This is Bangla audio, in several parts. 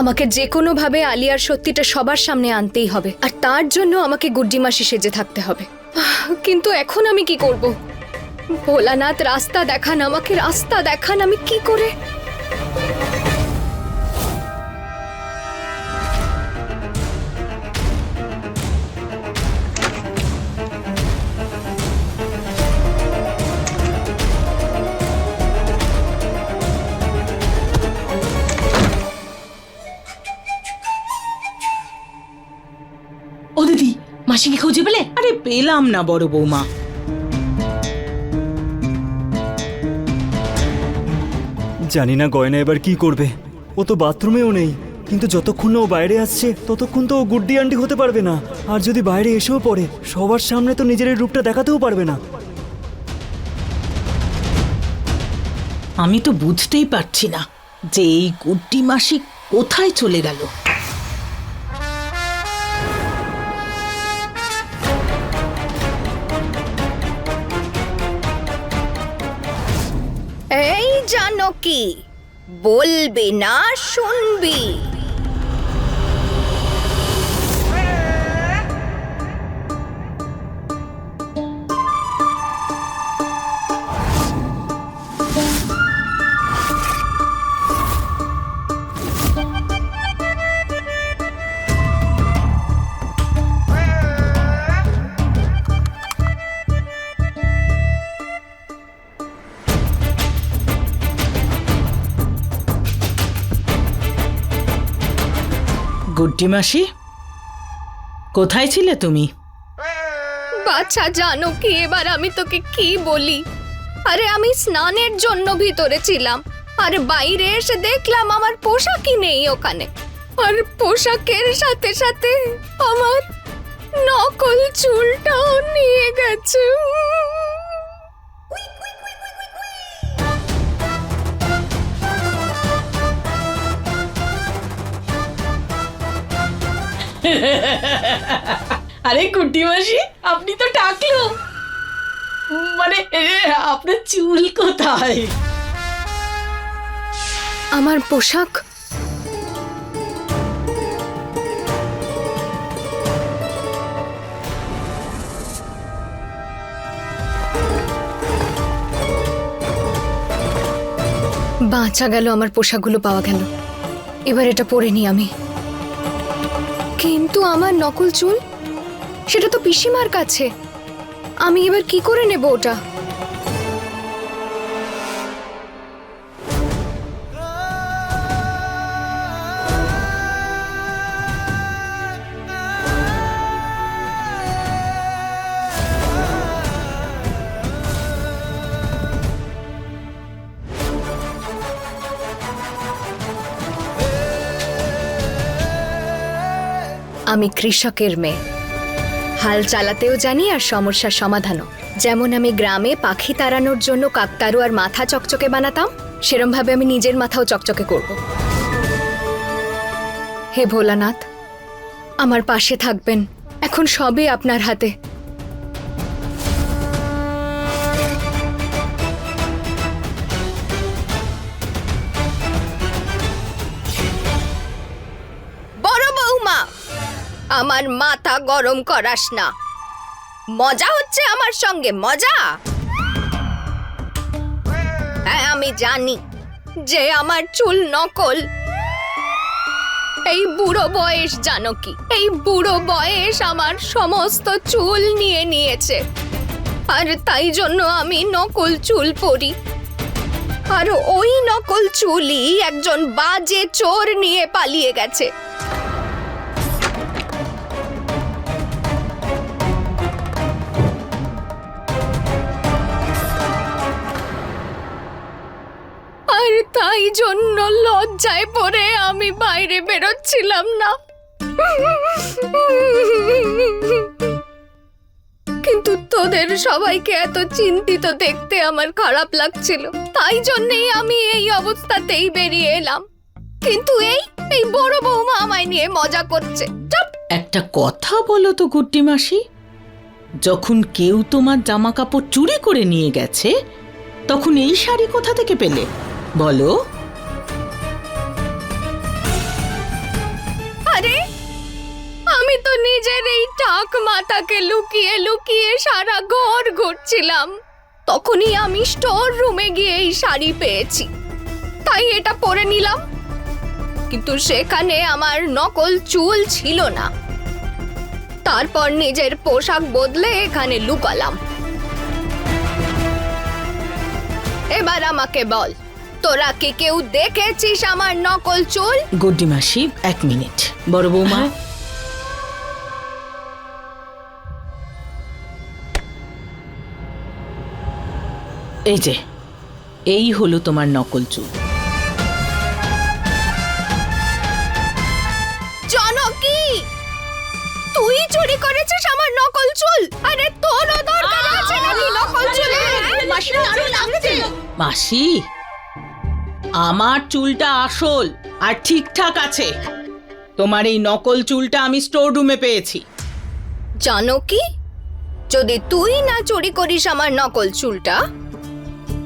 আমাকে যে কোনোভাবে আলিয়ার সত্যিটা সবার সামনে আনতেই হবে। আর তার জন্য আমাকে গুড্ডি মাসি সেজে থাকতে হবে। কিন্তু এখন আমি কি করব? ভোলানাথ, রাস্তা দেখান, আমাকে রাস্তা দেখান, আমি কি করে ও দিদি মাসিকে খুঁজে পেলে? আরে পেলাম না বড় বৌমা। জানি না গয়না এবার কি করবে। ও তো বাথরুমেও নেই কিন্তু যতক্ষণ না ও বাইরে আসছে ততক্ষণ তো ও গুড্ডি আন্টি হতে পারবে না। আর যদি বাইরে এসেও পড়ে সবার সামনে তো নিজের রূপটা দেখাতেও পারবে না। আমি তো বুঝতেই পারছি না যে এই গুড্ডি মাসি কোথায় চলে গেল। জানো কি? বলবে না শুনবি। গুড্ডি মাসি, কোথায় ছিলে তুমি? বাচ্চা জানো কি? এবার আমি তোকে কি বলি? আরে, আমি স্নানের জন্য ভিতরে ছিলাম, আর বাইরে এসে দেখলাম আমার পোশাকই নেই ওখানে। আর পোশাকের সাথে সাথে আমার নকল চুলটাও নিয়ে গেছে। আরে কুটি মাসি, আপনি তো টাকলো মানে আপনার চুল কোথায়? আমার পোশাক। বাঁচা গেল, আমার পোশাকগুলো পাওয়া গেল। এবার এটা পরে নি আমি। কিন্তু আমার নকল চুল? সেটা তো পিসিমার কাছে। আমি এবার কি করে নেব ওটা? আমি কৃষকের মেয়ে। হাল চালাতেও জানি আর সমস্যার সমাধানও। যেমন আমি গ্রামে পাখি তাড়ানোর জন্য কাকতারু আর মাথা চকচকে বানাতাম, সেরমভাবে আমি নিজের মাথাও চকচকে করব। হে ভোলানাথ, আমার পাশে থাকবেন। এখন সবই আপনার হাতে। আমার মাথা গরম করাস না। মজা হচ্ছে আমার সঙ্গে, মজা? হ্যাঁ আমি জানি যে আমার চুল নকল। এই বুড়ো বয়স জানো কি? এই বুড়ো বয়স আমার সমস্ত চুল নিয়ে নিয়েছে। আর তাই জন্য আমি নকল চুল পরি। আর ওই নকল চুলই একজন বাজে চোর নিয়ে পালিয়ে গেছে। জন্য লজ্জায় পড়ে আমি বাইরে বেরোচ্ছিলাম না। কিন্তু তোদের সবাইকে এত চিন্তিত দেখতে আমার খারাপ লাগছিল। তাই জন্যই আমি এই অবস্থাতেই বেরিয়ে এলাম। কিন্তু এই এই বড় বৌমা আমায় নিয়ে মজা করছে। একটা কথা বলো তো গুড্ডি মাসি। যখন কেউ তোমার জামা কাপড় চুরি করে নিয়ে গেছে, তখন এই শাড়ি কোথা থেকে পেলে? বলো। টাক মাথাকে লুকিয়ে লুকিয়ে সারা ঘর ঘুরছিলাম। তখনই আমি স্টোর রুমে গিয়ে এই শাড়ি পেয়েছি। তাই এটা পরে নিলাম। কিন্তু সেখানে আমার নকল চুল ছিল না। তারপর নিজের পোশাক বদলে এখানে লুকালাম। এবার আমাকে বল তোরা কি কেউ দেখেছিস আমার নকল চুল? গুড্ডি মাসি এক মিনিট। বড় বৌমা এই যে এই হলো তোমার নকল চুল। জনকি তুই চুরি করেছিস আমার নকল চুল? আরে তোরও দরকার আছে নাকি নকল চুলে মাসি আমার চুলটা আসল আর ঠিকঠাক আছে। তোমার এই নকল চুলটা আমি স্টোর রুমে পেয়েছি। জানকি যদি তুই না চুরি করিস আমার নকল চুলটা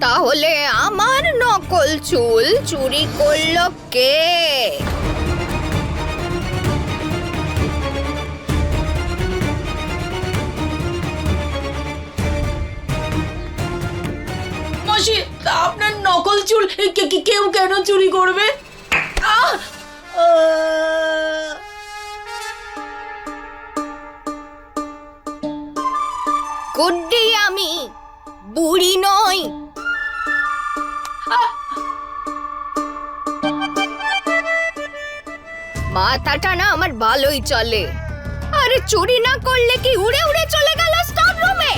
তাহলে আমার নকল চুল চুরি করল কে মাসি আপনার নকল চুল কেউ কেন চুরি করবে! গুড্ডি আমি বুড়ি নই মাথাটা না আমার ভালোই চলে। আরে চুরি না করলে কি উড়ে উড়ে চলে গেল স্টোর রুমে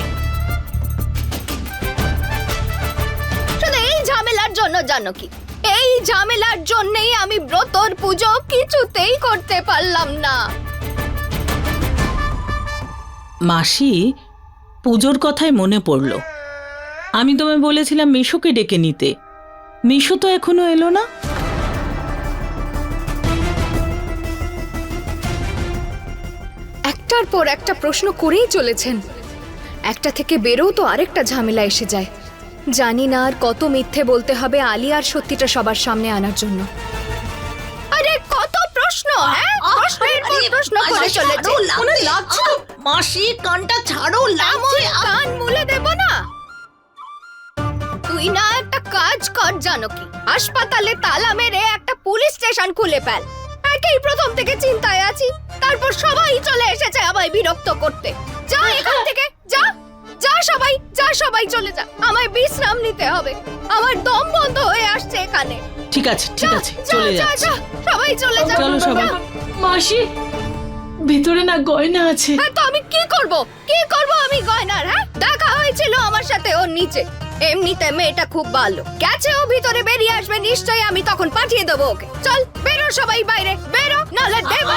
শুধু এই ঝামেলার জন্য জানো কি? এই ঝামেলার জন্যই আমি ব্রতর পুজো কিছুতেই করতে পারলাম না। মাসি, পুজোর কথায় মনে পড়ল। আমি তোমায় বলেছিলাম মিশোকে ডেকে নিতে। মিশো তো এখনও এলো না। একটার পর একটা প্রশ্ন করেই চলেছেন। একটা থেকে বেরো তো আরেকটা ঝামেলা এসে যায়। জানি না আর কত মিথ্যে বলতে হবে আলিয়ার সত্যিটা সবার সামনে আনার জন্য। আরে কত প্রশ্ন হ্যাঁ? প্রশ্নের পর প্রশ্ন করে চলেছে। মনে লাগছে মাসি কানটা ছাড়ো কান মুলে দেব না। তুই না একটা কাজ কর জানো কি? হাসপাতালে তালা মেরে একটা পুলিশ স্টেশন খুলে ফেল। একেই প্রথম থেকে চিন্তায় আছি। তারপর সবাই চলে এসেছে আমায় বিরক্ত করতে। যা এখান থেকে যা যা সবাই যা সবাই চলে যা। আমায় বিশ্রাম নিতে হবে। আমার দম বন্ধ হয়ে আসছে এখানে। ঠিক আছে ঠিক আছে চলে যা, সবাই চলে যা চলো সবাই। মাসি ভিতরে না গয়না আছে। হ্যাঁ তো আমি কি করব? কি করব আমি গয়নার হ্যাঁ? দেখা হয়েছিল আমার সাথে ওর নিচে। এমনিতে মেয়েটা খুব ভালো। গেছে ও ভিতরে বেরিয়ে আসবে নিশ্চয়ই আমি তখন পাঠিয়ে দেবো ওকে। চল বেরো সবাই বাইরে বেরো নাহলে দেবো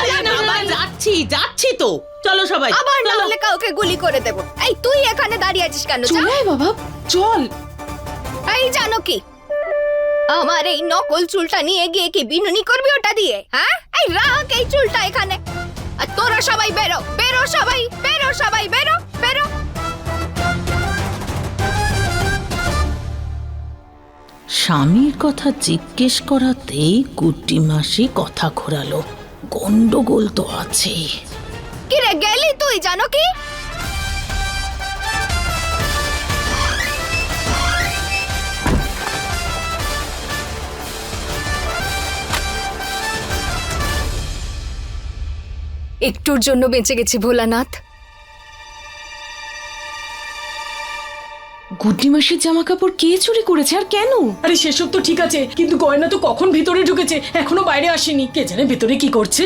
যাচ্ছি যাচ্ছি তো। চলো সবাই আবার চলো। নাহলে কাউকে গুলি করে দেবো। এই তুই এখানে দাঁড়িয়ে আছিস কেন চলে। বাবা চল। এই জানো কি? আমার এই নকল চুলটা নিয়ে গিয়ে কি বিনুনি করবি ওটা দিয়ে হ্যাঁ? এই রাখ এই চুলটা এখানে। আর তোরা সবাই বেরো বেরো সবাই বেরো সবাই বেরো বেরো। স্বামীর কথা জিজ্ঞেস করাতেই কুটি মাসি কথা ঘোরালো। গন্ডগোল তো আছেই কিরে, গেলি তুই, জানো কি? একটুর জন্য বেঁচে গেছি ভোলানাথ। গুড্ডি মাসির জামা কাপড় কে চুরি করেছে আর কেন? আরে সেসব তো ঠিক আছে কিন্তু গয়না তো কখন ভিতরে ঢুকেছে? এখনও বাইরে আসেনি। কে জানে ভেতরে কি করছে?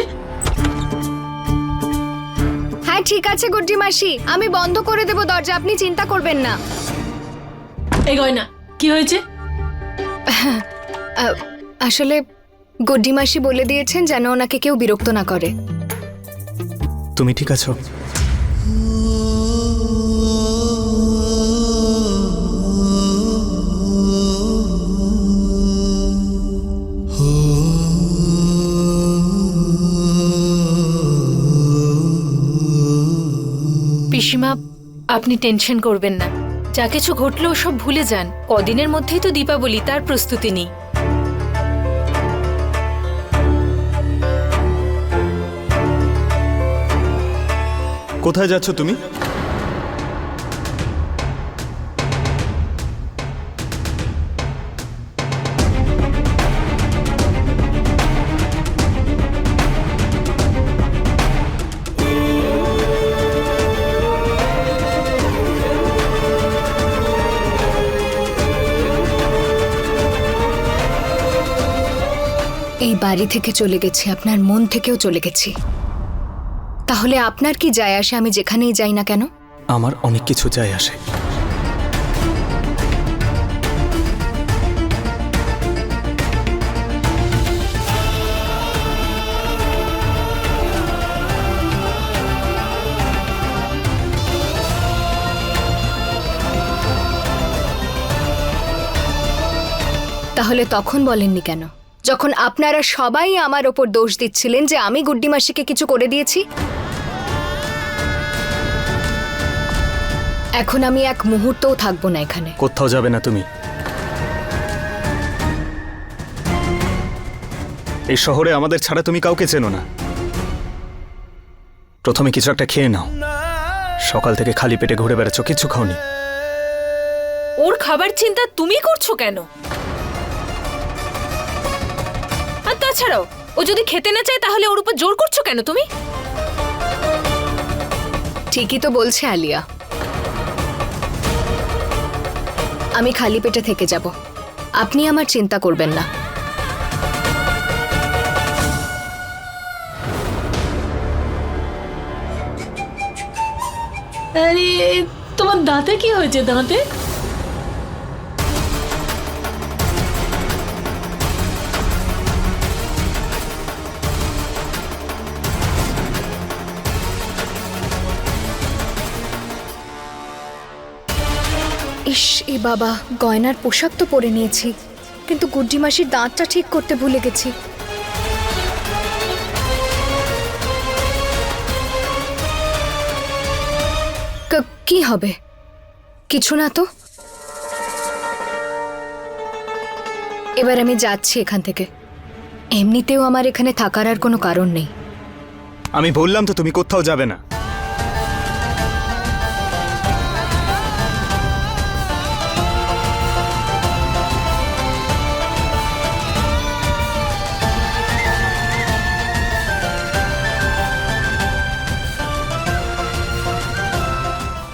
হ্যাঁ ঠিক আছে গুড্ডি মাসি আমি বন্ধ করে দেবো দরজা আপনি চিন্তা করবেন না। এই গয়না কি হয়েছে? আহ, আসলে গুড্ডি মাসি বলে দিয়েছেন যেন ওনাকে কেউ বিরক্ত না করে। তুমি ঠিক আছো? পিসিমা আপনি টেনশন করবেন না। যা কিছু ঘটলো সব ভুলে যান। কদিনের মধ্যেই তো দীপাবলি, তার প্রস্তুতি নেই। কোথায় যাচ্ছ তুমি? এই বাড়ি থেকে চলে গেছি আপনার মন থেকেও চলে গেছি। তাহলে আপনার কি যায় আসে? আমি যেখানেই যাই না কেন? আমার অনেক কিছু যায় আসে। তাহলে তখন বলেননি কেন? যখন আপনারা সবাই আমার ওপর দোষ দিচ্ছিলেন যে আমি গুড্ডি মাসিকে কিছু করে দিয়েছি এখন আমি এক মুহূর্তও থাকব না এখানে। কোথাও যাবে না তুমি। এই শহরে আমাদের ছাড়া তুমি কাউকে চেনো না। প্রথমে কিছু একটা খেয়ে নাও। সকাল থেকে খালি পেটে ঘুরে বেড়াচ্ছ কিছু খাওনি। ওর খাবার চিন্তা তুমি করছ কেন? আর তাছাড়াও ও যদি খেতে না চায় তাহলে ওর উপর জোর করছ কেন তুমি? ঠিকই তো বলছে আলিয়া। আমি খালি পেটে থেকে যাব। আপনি আমার চিন্তা করবেন না। আরে তোমার দাঁতে কি হয়েছে দাঁতে? এ বাবা, গয়নার পোশাক তো পরে নিয়েছি, কিন্তু গুড্ডি মাসির দাঁতটা ঠিক করতে ভুলে গেছি। ক- হবে? কিছু না তো? এবার আমি যাচ্ছি এখান থেকে। এমনিতেও আমার এখানে থাকার আর কোনো কারণ নেই। আমি বললাম তো তুমি কোথাও যাবে না।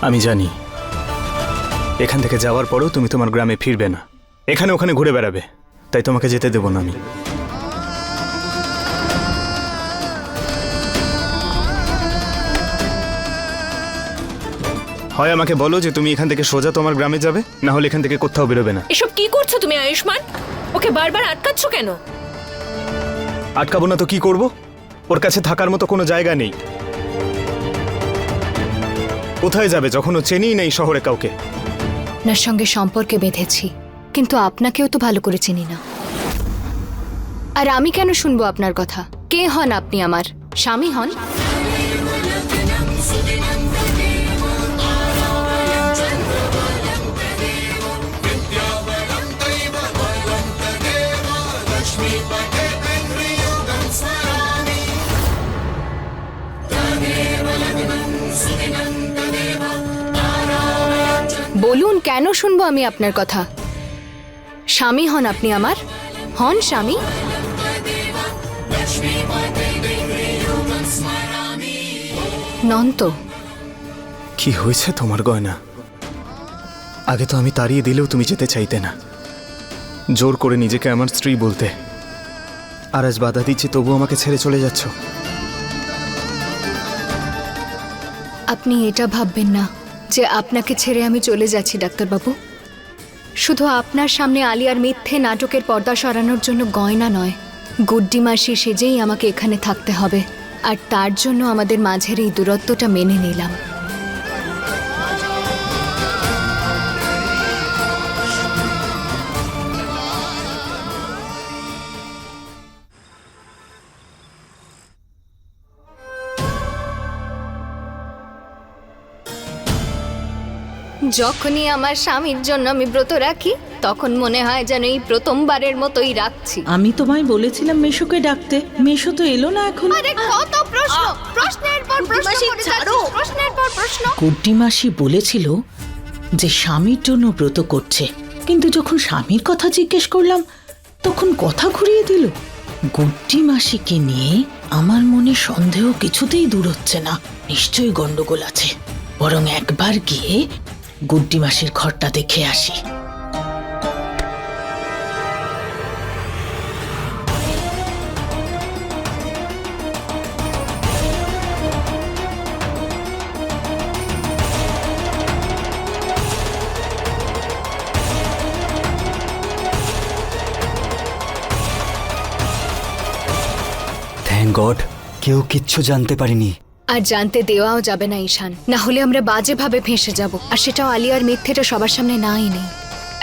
আমি জানি। এখান থেকে যাওয়ার পরেও তুমি তোমার গ্রামে ফিরবে না। এখানে ওখানে ঘুরে বেড়াবে। তাই তোমাকে যেতে দেবো না আমি। হয় আমাকে বলো যে তুমি এখান থেকে সোজা তোমার গ্রামে যাবে না হলে এখান থেকে কোথাও বেরোবে না। এসব কি করছ তুমি আয়ুষ্মান? ওকে বারবার আটকাচ্ছ কেন? আটকাবো না তো কি করব? ওর কাছে থাকার মতো কোনো জায়গা নেই। কোথায় যাবে? যখন ও চেনেই নেই শহরে কাউকে। আপনার সঙ্গে সম্পর্কে বেঁধেছি, কিন্তু আপনাকেও তো ভালো করে চিনি না। আর আমি কেন শুনব আপনার কথা? কে হন আপনি আমার? স্বামী হন? বলুন কেন শুনব আমি আপনার কথা? স্বামী হন আপনি আমার। হন স্বামী। নন তো কি হয়েছে তোমার গয়না? আগে তো আমি তাড়িয়ে দিলেও তুমি যেতে চাইতে না। জোর করে নিজেকে আমার স্ত্রী বলতে। আর আজ বাধা দিচ্ছি তবু আমাকে ছেড়ে চলে যাচ্ছ। আপনি এটা ভাববেন না। যে আপনাকে ছেড়ে আমি চলে যাচ্ছি, ডাক্তারবাবু। শুধু আপনার সামনে আলিয়ার মিথ্যে নাটকের পর্দা সরানোর জন্য গয়না নয়, গুড্ডি মাসি সেজেই আমাকে এখানে থাকতে হবে। আর তার জন্য আমাদের মাঝের এই দূরত্বটা মেনে নিলাম। যখনই আমার স্বামীর জন্য আমি ব্রত রাখি তখন মনে হয় যেন এই প্রথমবারের মতোই রাখছি। আমি তোমায় বলেছিলাম মেশোকে ডাকতে। মেশো তো এলো না এখন। আরে কত প্রশ্ন! প্রশ্নের পর প্রশ্ন করে ছাড়ো। যাচ্ছিস, প্রশ্নের পর প্রশ্ন। কুড্ডি মাসি বলেছিল যে স্বামীর জন্য ব্রত করছে। কিন্তু যখন স্বামীর কথা জিজ্ঞেস করলাম তখন কথা ঘুরিয়ে দিল। গুড্ডি মাসিকে নিয়ে আমার মনে সন্দেহ কিছুতেই দূর হচ্ছে না। নিশ্চয়ই গন্ডগোল আছে। বরং একবার গিয়ে গুড্ডি মাসির ঘরটা দেখে আসি। থ্যাংক গড কেউ কিচ্ছু জানতে পারিনি। আর জানতে দেওয়াও যাবে না ঈশান। না হলে আমরা বাজেভাবে ফেঁসে যাব। আর সেটাও আলিয়ার মিথ্যেটা সবার সামনে নাই নেই।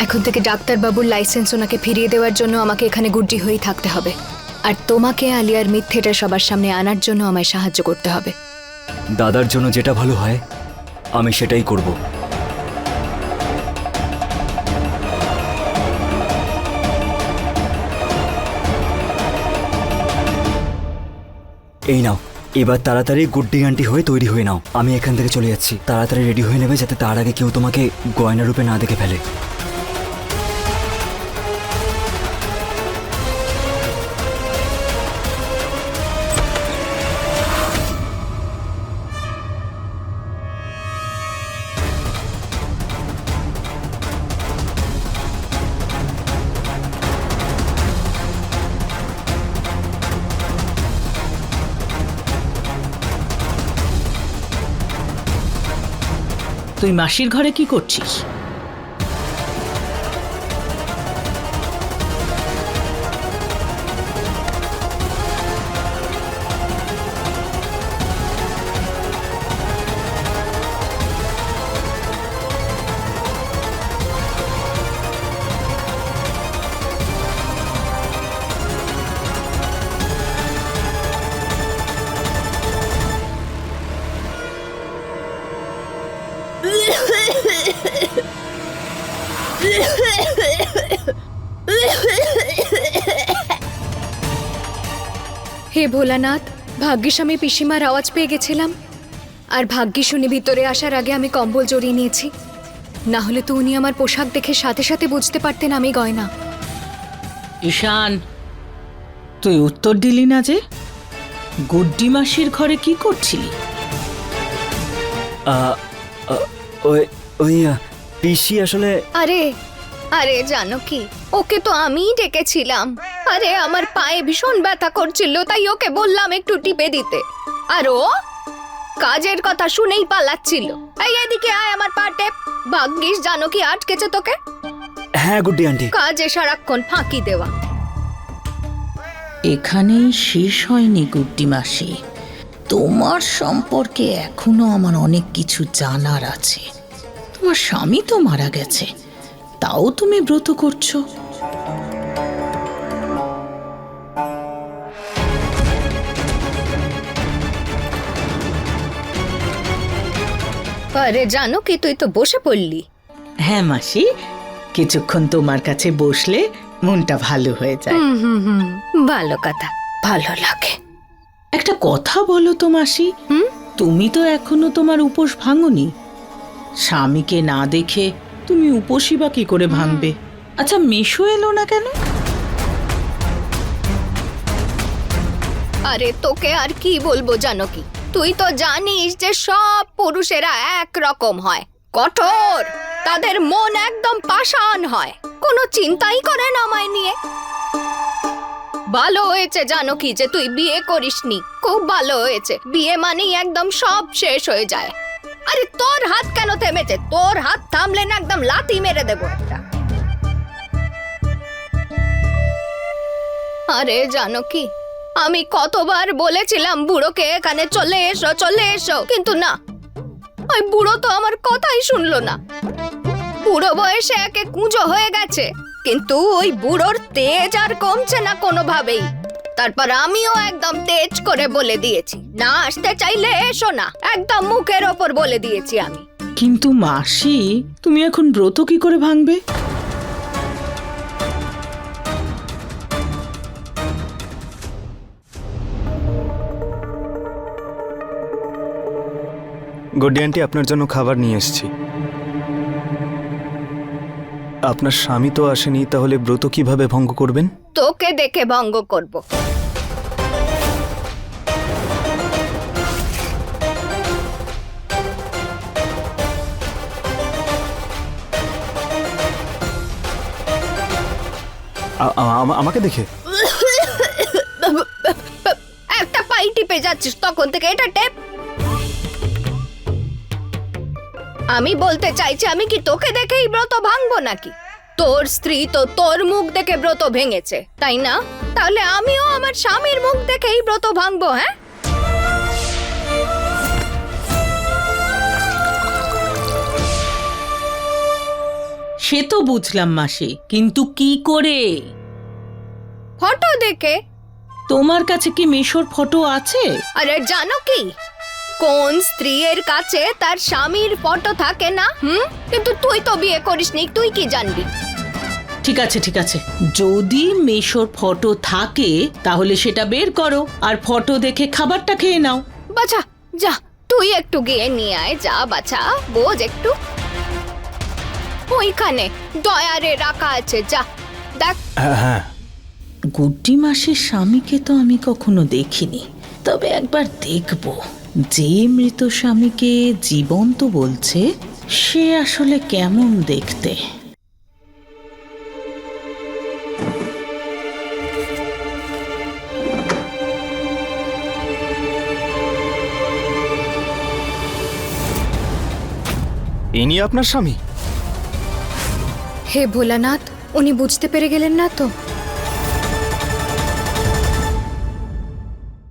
এখন থেকে ডাক্তারবাবুর লাইসেন্স ওনাকে ফিরিয়ে দেওয়ার জন্য আমাকে এখানে গুড্ডি হয়েই থাকতে হবে। আর তোমাকে আলিয়ার মিথ্যেটা সবার সামনে আনার জন্য আমায় সাহায্য করতে হবে। দাদার জন্য যেটা ভালো হয়, আমি সেটাই করব। এই নাও। এবার তাড়াতাড়ি গুড্ডি গান্টি হয়ে তৈরি হয়ে নাও। আমি এখান থেকে চলে যাচ্ছি। তাড়াতাড়ি রেডি হয়ে নেবে যাতে তার আগে কেউ তোমাকে গয়না রূপে না দেখে ফেলে। তুই মাসির ঘরে কি করছিস? হে ভোলানাথ ভাগ্যিস আমি পিসিমার আওয়াজ পেয়ে গেছিলাম। আর ভাগ্যিস উনি ভিতরে আসার আগে আমি কম্বল জড়িয়ে নিয়েছি। না হলে তো উনি আমার পোশাক দেখে সাথে সাথে বুঝতে পারতেন আমি গয়না। ঈশান তুই উত্তর দিলি না যে? গুড্ডি মাসির ঘরে কি করছিলি? ওই পিসি আসলে আরে আরে জানো কি? ওকে তো আমিই ডেকেছিলাম। আরে আমার পায়ে ভীষণ ব্যথা করছিল তাই ওকে বললাম একটু টিপে দিতে। আর ও কাজের কথা শুনেই পালাচ্ছিল। এই এদিকে আয় আমার পা টেপ। ভাগ্যিস জানো কি আটকেছে তোকে? হ্যাঁ গুড্ডি আন্টি। কাজে সারাক্ষণ ফাঁকি দেওয়া। এখানেই শেষ হয়নি গুড্ডি মাসি। তোমার সম্পর্কে এখনও আমার অনেক কিছু জানার আছে। তোমার স্বামী তো মারা গেছে। তাও তুমি ব্রত করছ? আরে জানো কি তুই তো বসে পড়লি। হ্যাঁ মাসি কিছুক্ষণ তোমার কাছে বসলে মনটা ভালো হয়ে যায়। হুম হুম হুম ভালো কথা ভালো লাগে। একটা কথা বলো তো মাসি হুম? তুমি তো এখনও তোমার উপোস ভাঙনি। স্বামীকে না দেখে তুমি উপোসই বা কি করে ভাঙবে? আচ্ছা মেশো এলো না কেন? আরে তোকে আর কি বলব জানো কি? তুই তো জানিস যে সব পুরুষেরা এক রকম হয়। কঠোর, তাদের মন একদম পাষাণ হয়। কোনো চিন্তাই করে না আমায় নিয়ে। ভালো হয়েছে জানো কি যে তুই বিয়ে করিসনি। খুব ভালো হয়েছে। বিয়ে মানেই একদম সব শেষ হয়ে যায়। আরে তোর হাত কেন থেমেছে? তোর হাত থামলে না একদম লাথি মেরে দেবো একটা। আরে জানো কি আমি কতবার বলেছিলাম, বুড়োকে এখানে চলে এসো চলে এসো। কিন্তু না, ওই বুড়ো তো আমার কথাই শুনলো না। বুড়ো বয়সে একে কুঁজো হয়ে গেছে, কিন্তু ওই বুড়োর তেজ আর কমছে না কোনোভাবেই। তারপর আমিও একদম তেজ করে বলে দিয়েছি, না আসতে চাইলে এসো না। একদম মুখের ওপর বলে দিয়েছি আমি। কিন্তু মাসি, তুমি এখন ব্রত কি করে ভাঙবে? গুড্ডি আন্টি আপনার জন্য খাবার নিয়ে এসেছি। আপনার স্বামী তো আসেনি তাহলে ব্রত কীভাবে ভঙ্গ করবেন? তোকে দেখে ভঙ্গ করব। আ- আ- আমাকে দেখে? একটা পাই টিপে যাচ্ছিস তখন থেকে এটা টেপ আমি বলতে চাইছি আমি কি তোকে দেখেই ব্রত ভাঙবো নাকি? তোর স্ত্রী তো তোর মুখ দেখে ব্রত ভেঙেছে তাই না? তাহলে আমিও আমার স্বামীর মুখ দেখেই ব্রত ভাঙবো হ্যাঁ? সে তো বুঝলাম মাসি কিন্তু কি করে? ফটো দেখে? তোমার কাছে কি মেশোর ফটো আছে? আরে জানো কি? কোন স্ত্রীর কাছে তার স্বামীর ফটো থাকে না? হুম? কিন্তু তুই তো বিয়ে করিসনি তুই কি জানবি? ঠিক আছে ঠিক আছে। যদি মেশোর ফটো থাকে তাহলে সেটা বের করো। আর ফটো দেখে খাবারটা খেয়ে নাও। বাছা যা তুই একটু গিয়ে নিয়ে আয়। যা বাছা বোঝ একটু। ওইখানে দয়ারে রাখা আছে যা দেখ। হ্যাঁ হ্যাঁ। গুড্ডি মাসের স্বামীকে তো আমি কখনো দেখিনি। তবে একবার দেখব। যে মৃত স্বামীকে জীবন্ত বলছে সে আসলে কেমন দেখতে? ইনি আপনার স্বামী? হে ভোলানাথ উনি বুঝতে পেরে গেলেন না তো।